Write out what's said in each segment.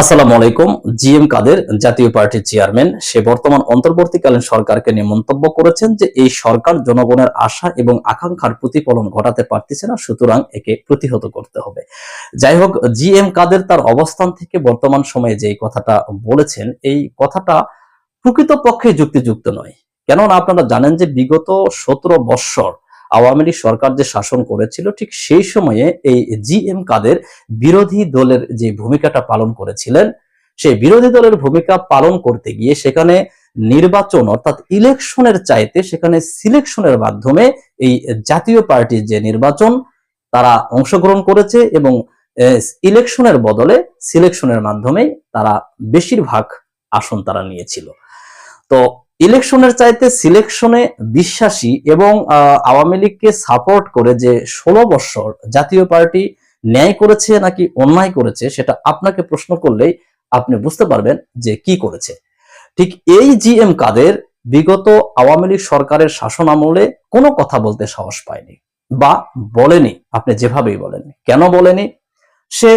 আসসালামু আলাইকুম। G M কাদের জাতীয় পার্টির চেয়ারম্যান, সে বর্তমান অন্তর্বর্তীকালীন সরকারকে নিয়ে মন্তব্য করেছেন যে এই সরকার জনগণের আশা এবং আকাঙ্ক্ষার প্রতিফলন ঘটাতে পারতেছে না, সুতরাং একে প্রতিহত করতে হবে। যাই হোক জি এম কাদের তার অবস্থান থেকে বর্তমান সময়ে যে কথাটা বলেছেন, এই কথাটা প্রকৃতপক্ষে যুক্তিযুক্ত নয়। কেননা আপনারা জানেন যে বিগত সতেরো বৎসর আওয়ামী লীগ সরকার যে শাসন করেছিল, ঠিক সেই সময়ে এই জি এম কাদের বিরোধী দলের যে ভূমিকাটা পালন করেছিলেন, সেই বিরোধী দলের ভূমিকা পালন করতে গিয়ে সেখানে নির্বাচন অর্থাৎ ইলেকশনের চাইতে সেখানে সিলেকশনের মাধ্যমে এই জাতীয় পার্টির যে নির্বাচন, তারা অংশগ্রহণ করেছে এবং ইলেকশনের বদলে সিলেকশনের মাধ্যমে তারা বেশিরভাগ আসন তারা নিয়েছিল। তো ইলেকশনের চাইতে সিলেকশনে বিশ্বাসী এবং আওয়ামী লীগকে সাপোর্ট করে যে ষোলো বছর জাতীয় পার্টি ন্যায় করেছে নাকি অন্যায় করেছে, সেটা আপনাকে প্রশ্ন করলেই আপনি বুঝতে পারবেন যে কি করেছে। ঠিক এই জি এম কাদের বিগত আওয়ামী লীগ সরকারের শাসন আমলে কোনো কথা বলতে সাহস পায়নি বা বলেনি, আপনি যেভাবেই বলেন। কেন বলেনি? সে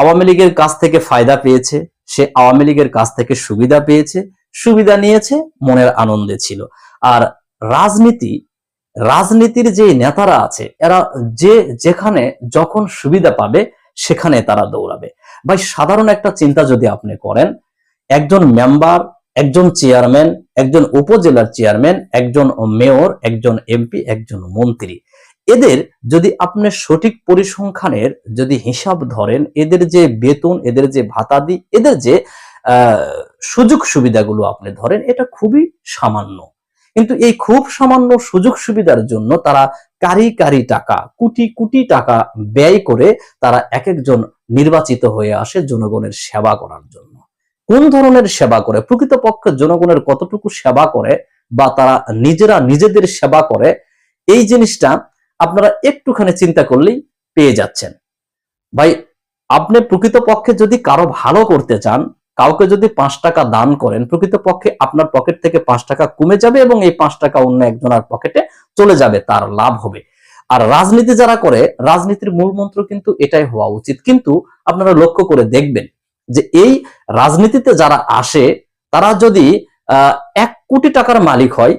আওয়ামী লীগের কাছ থেকে ফায়দা পেয়েছে, সে আওয়ামী লীগের কাছ থেকে সুবিধা পেয়েছে সুবিধা নিয়েছে, মনের আনন্দে ছিল। আর রাজনীতি, রাজনীতির যে নেতারা আছে, এরা যে, যেখানে যখন সুবিধা পাবে, সেখানে তারা দৌড়াবে। ভাই, সাধারণ একটা চিন্তা যদি আপনি করেন, একজন মেম্বার একজন চেয়ারম্যান একজন উপজেলার চেয়ারম্যান একজন মেয়র একজন এমপি একজন মন্ত্রী, এদের যদি আপনি সঠিক পরিসংখ্যানের যদি হিসাব ধরেন, এদের যে বেতন, এদের যে ভাতাদি, এদের যে সুযোগ সুবিধাগুলো আপনি ধরেন, এটা খুবই সামান্য। কিন্তু এই খুব সামান্য সুযোগ সুবিধার জন্য তারা কারি কারি টাকা, কোটি কোটি টাকা ব্যয় করে তারা এক একজন নির্বাচিত হয়ে আসে জনগণের সেবা করার জন্য। কোন ধরনের সেবা করে? প্রকৃতপক্ষে জনগণের কতটুকু সেবা করে বা তারা নিজেরা নিজেদের সেবা করে, এই জিনিসটা আপনারা একটুখানি চিন্তা করলেই পেয়ে যাচ্ছেন। ভাই, আপনি প্রকৃতপক্ষে যদি কারও ভালো করতে চান কাউকে যদি পাঁচ টাকা দান করেন, প্রকৃতপক্ষে আপনার পকেট থেকে পাঁচ টাকা কমে যাবে এবং এই পাঁচ টাকা অন্য একজনের পকেটে চলে যাবে, তার লাভ হবে। আর রাজনীতি যারা করে, রাজনীতির মূল মন্ত্র কিন্তু এটাই হওয়া উচিত। কিন্তু আপনারা লক্ষ্য করে দেখবেন যে এই রাজনীতিতে যারা আসে, তারা যদি এক কোটি টাকার মালিক হয়,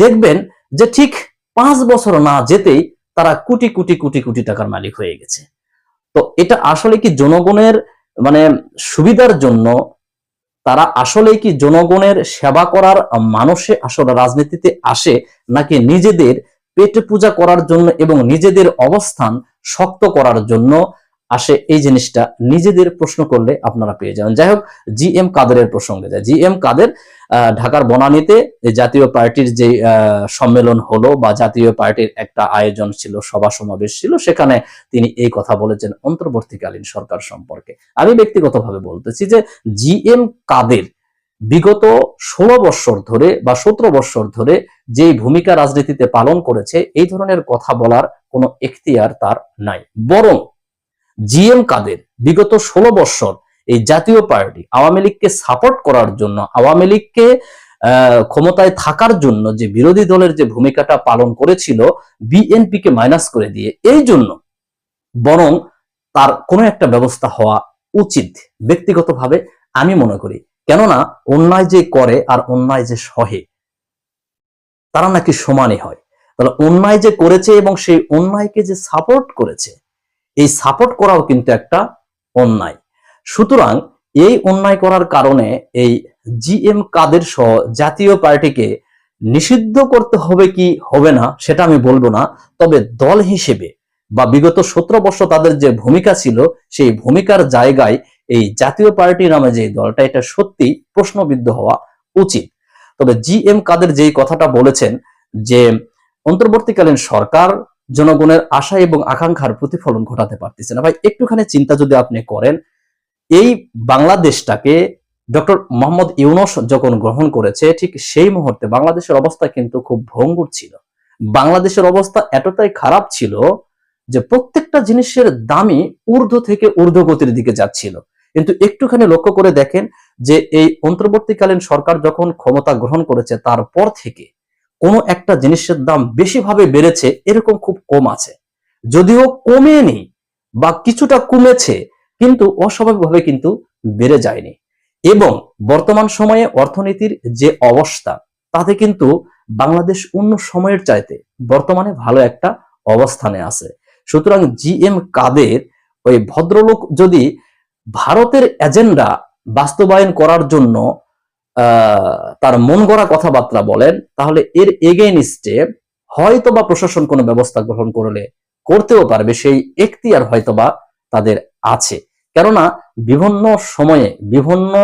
দেখবেন যে ঠিক পাঁচ বছর না যেতেই তারা কোটি কোটি কোটি কোটি টাকার মালিক হয়ে গেছে। তো এটা আসলে কি জনগণের মানে সুবিধার জন্য তারা আসলে কি জনগণের সেবা করার মানুষে আসলে রাজনীতিতে আসে, নাকি নিজেদের পেটে পূজা করার জন্য এবং নিজেদের অবস্থান শক্ত করার জন্য আসে এই জিনিসটা নিজেদের প্রশ্ন করলে আপনারা পেয়ে যাবেন। যাই হোক, জি এম কাদেরের প্রসঙ্গে যায় জি এম কাদের ঢাকার বনানীতে জাতীয় পার্টির যে সম্মেলন হলো বা জাতীয় পার্টির একটা আয়োজন ছিল, সভা সমাবেশ ছিল, সেখানে তিনি এই কথা বলেছেন অন্তর্বর্তীকালীন সরকার সম্পর্কে। আমি ব্যক্তিগতভাবে বলতেছি যে জি এম কাদের বিগত ষোলো বৎসর ধরে বা সতেরো বৎসর ধরে যেই ভূমিকা রাজনীতিতে পালন করেছে, এই ধরনের কথা বলার কোনো এখতিয়ার তার নাই। বরং জি এম কাদের বিগত ষোলো বৎসর এই জাতীয় পার্টি আওয়ামী লীগকে সাপোর্ট করার জন্য, আওয়ামী লীগকে ক্ষমতায় থাকার জন্য যে বিরোধী দলের যে ভূমিকাটা পালন করেছিল বিএনপি কে মাইনাস করে দিয়ে, এই জন্য বরং তার কোনো একটা ব্যবস্থা হওয়া উচিত ব্যক্তিগতভাবে আমি মনে করি। কেননা অন্যায় যে করে আর অন্যায় যে সহে, তারা নাকি সমানই হয়। তাহলে অন্যায় যে করেছে এবং সেই অন্যায়কে যে সাপোর্ট করেছে এই সাপোর্ট করাও কিন্তু একটা অন্যায়। সুতরাং এই অন্যায় করার কারণে এই জিএম কাদের সহ জাতীয় পার্টিকে নিষিদ্ধ করতে হবে কি হবে না সেটা আমি বলব না, তবে দল হিসেবে বা বিগত সতেরো বছর তাদের যে ভূমিকা ছিল, সেই ভূমিকার জায়গায় এই জাতীয় পার্টি নামে যে দলটা, এটা সত্যি প্রশ্নবিদ্ধ হওয়া উচিত। তবে জি এম কাদের যেই কথাটা বলেছেন যে, অন্তর্বর্তীকালীন সরকার জনগণের আশা এবং আকাঙ্ক্ষার প্রতিফলন ঘটাতে পারতেছে না। ভাই, একটুখানি চিন্তা যদি আপনি করেন, এই বাংলাদেশটাকে ডক্টর মোহাম্মদ ইউনস যখন গ্রহণ করেছে, ঠিক সেই মুহূর্তে বাংলাদেশের অবস্থা কিন্তু খুব ভঙ্গুর ছিল। বাংলাদেশের অবস্থা এতটাই খারাপ ছিল যে প্রত্যেকটা জিনিসের দামই ঊর্ধ্ব থেকে ঊর্ধ্বগতির দিকে যাচ্ছিল। কিন্তু একটুখানি লক্ষ্য করে দেখেন যে এই অন্তর্বর্তীকালীন সরকার যখন ক্ষমতা গ্রহণ করেছে, তারপর থেকে কোনো একটা জিনিসের দাম বেশিভাবে বেড়েছে, এরকম খুব কম আছে। যদিও কমেনি বা কিছুটা কমেছে, কিন্তু অস্বাভাবিকভাবে কিন্তু বেড়ে যায়নি। এবং বর্তমান সময়ে অর্থনীতির যে অবস্থা, তাতে কিন্তু বাংলাদেশ অন্য সময়ের চাইতে বর্তমানে ভালো একটা অবস্থানে আছে। সুতরাং জি এম কাদের, ওই ভদ্রলোক যদি ভারতের এজেন্ডা বাস্তবায়ন করার জন্য তার মন গড়া কথাবার্তা বলেন, তাহলে এর এগেইনস্টে হয়তো বা প্রশাসন কোনো ব্যবস্থা গ্রহণ করলে, করতেও পারবে, সেই এখতিয়ার হয়তো বা তাদের আছে। কেননা বিভিন্ন সময়ে, বিভিন্ন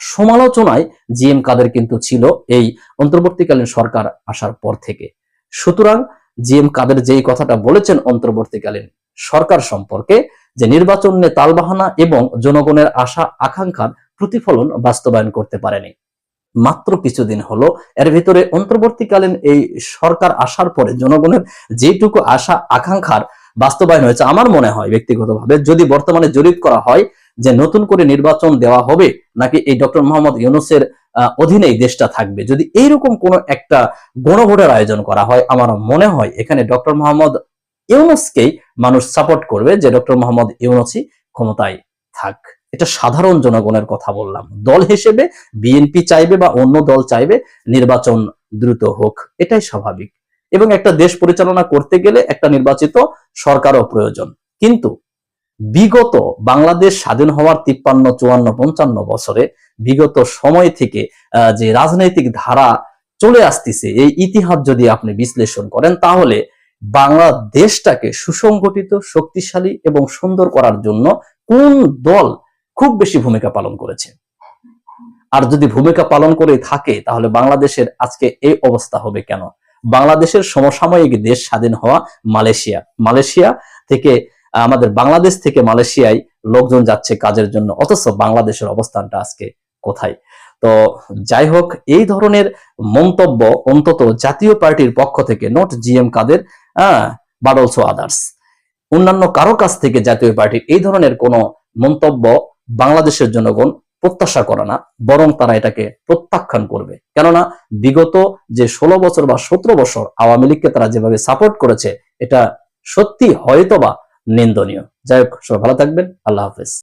সমালোচনায় জি এম কাদের কিন্তু ছিল এই অন্তর্বর্তীকালীন সরকার আসার পর থেকে। সুতরাং জি এম কাদের যেই কথাটা বলেছেন অন্তর্বর্তীকালীন সরকার সম্পর্কে, যে নির্বাচন নিয়ে তালবাহানা এবং জনগণের আশা আকাঙ্ক্ষার প্রতিফলন বাস্তবায়ন করতে পারেনি। মাত্র কিছুদিন হলো। এর ভিতরে অন্তর্বর্তীকালীন এই সরকার আসার পরে জনগণের যেটুকু আশা আকাঙ্ক্ষার বাস্তবায়ন হয়েছে আমার মনে হয় ব্যক্তিগতভাবে যদি বর্তমানে জরিপ করা হয় যে নতুন করে নির্বাচন দেওয়া হবে নাকি এই ডক্টর মোহাম্মদ ইউনুসের আহ, অধীনেই দেশটা থাকবে? যদি এইরকম কোন একটা গণভোটের আয়োজন করা হয় আমার মনে হয় এখানে ডক্টর মোহাম্মদ ইউনুসকেই মানুষ সাপোর্ট করবে যে ডক্টর মোহাম্মদ ইউনুসই ক্ষমতায় থাক। এটা সাধারণ জনগণের কথা বললাম। দল হিসেবে বিএনপি চাইবে বা অন্য দল চাইবে নির্বাচন দ্রুত হোক, এটাই স্বাভাবিক। এবং একটা দেশ পরিচালনা করতে গেলে একটা নির্বাচিত সরকারও প্রয়োজন। কিন্তু বিগত বাংলাদেশ স্বাধীন হওয়ার তিপ্পান্ন, চুয়ান্ন, পঞ্চান্ন বছরে বিগত সময় থেকে যে রাজনৈতিক ধারা চলে আসতেছে, এই ইতিহাস যদি আপনি বিশ্লেষণ করেন, তাহলে বাংলাদেশটাকে সুসংগঠিত, শক্তিশালী এবং সুন্দর করার জন্য কোন দল খুব বেশি ভূমিকা পালন করেছে। আর যদি ভূমিকা পালন করে থাকে, তাহলে বাংলাদেশের আজকে এই অবস্থা হবে কেন? বাংলাদেশের সমসাময়িক দেশ স্বাধীন হওয়া মালয়েশিয়া। মালয়েশিয়া থেকে, আমাদের বাংলাদেশ থেকে মালয়েশিয়ায় লোকজন যাচ্ছে কাজের জন্য, অথচ বাংলাদেশের অবস্থানটা আজকে কোথায়? তো যাই হোক, এই ধরনের মন্তব্য অন্তত জাতীয় পার্টির পক্ষ থেকে not GM Kader but also others. অন্যান্য কারও কাছ থেকে জাতীয় পার্টির এই ধরনের কোনো মন্তব্য বাংলাদেশের জনগণ প্রত্যাশা করে না, বরং তারা এটাকে প্রত্যাখ্যান করবে। কেননা বিগত যে ষোলো বছর বা সতেরো বছর আওয়ামী লীগকে তারা যেভাবে সাপোর্ট করেছে, এটা সত্যি হয়তোবা নিন্দনীয়। যাই হোক, সবাই ভালো থাকবেন। আল্লাহ হাফেজ।